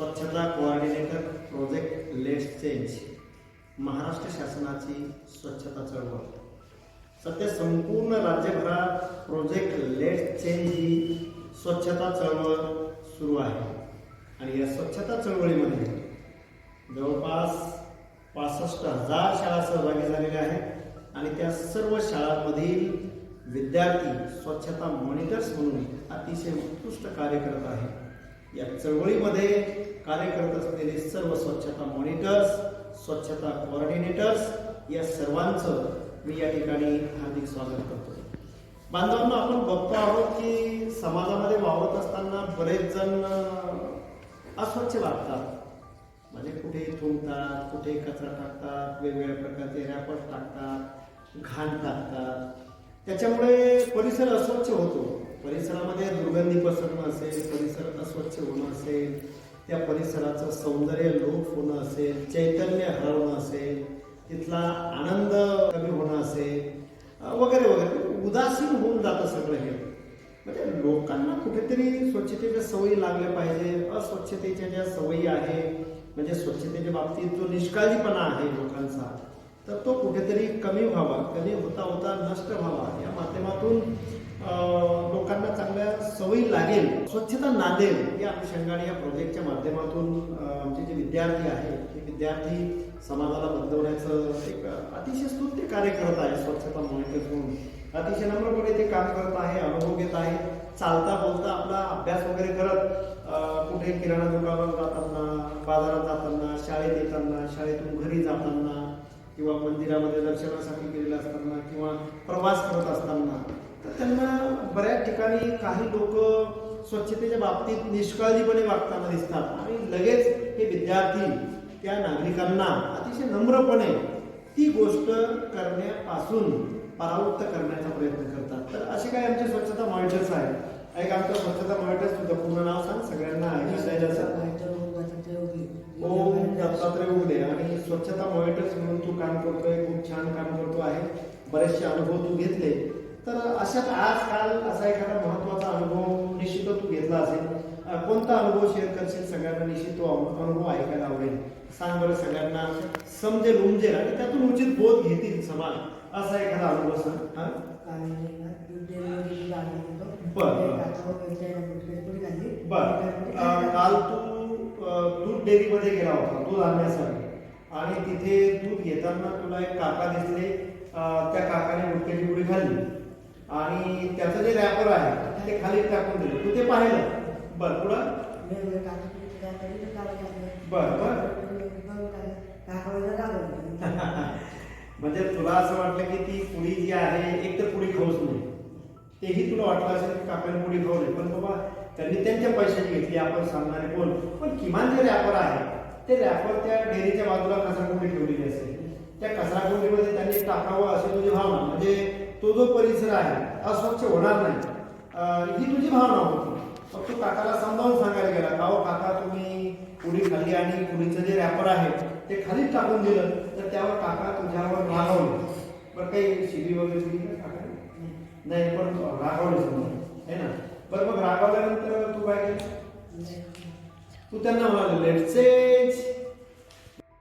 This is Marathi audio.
स्वच्छता coordinator project let's change Maharashtra शासनाची स्वच्छता चळवळ. सध्या संपूर्ण राज्यभरात प्रोजेक्ट लेट्स चेंज ही स्वच्छता चळवळ सुरू आहे. आणि या स्वच्छता चळवळीमध्ये जवळपास पासष्ट हजार शाळा सहभागी झालेल्या आहेत आणि त्या सर्व शाळांमधील विद्यार्थी स्वच्छता मॉनिटर्स म्हणून अतिशय उत्कृष्ट कार्य करत आहेत. या चळवळीमध्ये कार्य करत असलेले सर्व स्वच्छता मॉनिटर्स स्वच्छता कोऑर्डिनेटर्स या सर्वांचं मी या ठिकाणी हार्दिक स्वागत करतो. बांधवांना आपण बघतो आहोत की समाजामध्ये वावरत असताना बरेच जण अस्वच्छ वागतात. म्हणजे कुठे थुंकतात कुठे कचरा टाकतात वेगवेगळ्या प्रकारचे रॅपर्स टाकतात घाण टाकतात. त्याच्यामुळे परिसर अस्वच्छ होतो. परिसरामध्ये दुर्गंधी पसरणं असेल परिसर अस्वच्छ होणं असेल त्या परिसराचं सौंदर्य लोप होणं असेल चैतन्य हरवणं असेल तिथला आनंद कमी होणं असेल वगैरे वगैरे. उदासीन होऊन जातं सगळं हे. म्हणजे लोकांना कुठेतरी स्वच्छतेच्या सवयी लागल्या पाहिजे. अस्वच्छतेच्या ज्या सवयी आहे म्हणजे स्वच्छतेच्या बाबतीत जो निष्काळजीपणा आहे लोकांचा तर तो कुठेतरी कमी व्हावा कमी होता होता नष्ट व्हावा. या माध्यमातून लोकांना चांगल्या सवयी लागेल स्वच्छता नांदेल या अनुषंगाने या प्रोजेक्टच्या माध्यमातून आमचे जे विद्यार्थी आहेत हे विद्यार्थी समाजाला बदलवण्याचं एक अतिशय स्तुत्य कार्य करत आहे स्वच्छता मॉनिटर म्हणून अतिशय नम्रपणे ते काम करत आहे अनुभव घेत आहे. चालता बोलता आपला अभ्यास वगैरे करत कुठे किराणा दुकानात जाताना बाजारात जाताना शाळेत येताना शाळेतून घरी जाताना किंवा मंदिरामध्ये दर्शनासाठी गेलेलं असताना किंवा प्रवास करत असताना तर त्यांना बऱ्याच ठिकाणी काही लोक स्वच्छतेच्या बाबतीत निष्काळजीपणे वागताना दिसतात. आणि लगेच हे विद्यार्थी त्या नागरिकांना अतिशय नम्रपणे ती गोष्ट करण्यापासून परावृत्त करण्याचा प्रयत्न करतात. तर असे काही आमचे स्वच्छता मॉनिटर्स आहेत एक आमचं स्वच्छता मॉनिटर्स तुझं पूर्ण नाव सांग. सगळ्यांना ओम दत्तात्रय उगले आणि स्वच्छता मॉनिटर्स म्हणून तू काम करतोय. खूप छान काम करतो आहे. बरेचसे अनुभव तू घेतले. तर अशात आजकाल असा एखादा महत्त्वाचा अनुभव निश्चित तू घेतला असेल. कोणता अनुभव शेअर करशील सगळ्यांना? निश्चित तो अनुभव ऐकायला आवडेल सांग बरं सगळ्यांना. समजेल उमजेल आणि त्यातून उचित बोध घेतील समाज असा एखादा अनुभव सांग हा? बर काल तू दूध डेअरीमध्ये गेला होता दूध आणण्यासाठी. आणि तिथे दूध घेताना तुला एक काका दिसले. त्या काकाने गुटक्याची उडी घालली आणि त्याचं जे रॅपर आहे ते खाली टाकून दिलं. तू ते पाहिलं? बर पुढं? बर बर. म्हणजे तुला असं वाटलं की ती पुडी जी आहे एक तर पुडी खाऊच नाही तेही तुला वाटलं असेल की काकाने पुडी खाऊ नये. पण बाबा त्यांनी त्यांच्या पैशाची घेतली आपण सांगणारे कोण? पण किमान जे रॅपर आहे ते रॅपर त्या डेअरीच्या बाजूला कचराकुंडी ठेवलेली असेल. त्या कचराकुंडीमध्ये त्यांनी टाकावं अशी तुझी भावना. म्हणजे तो जो परिसर आहे अस्वच्छ होणार नाही. ही तुझी भावना होती. मग तू काकाला समजावून सांगायला गेला का हो काका तुम्ही पुडी खाल्ली आणि पुडीचं जे रॅपर आहे ते खालीच टाकून दिलं तर त्यावर काका तुझ्यावर रागवले. बरं काही शिबी वगैरे दिली का काकाने? नाही पण रागवले समजा. है ना? बरं मग रागवल्यानंतर तू काय केलं? तू त्यांना म्हणाले लेट चेंज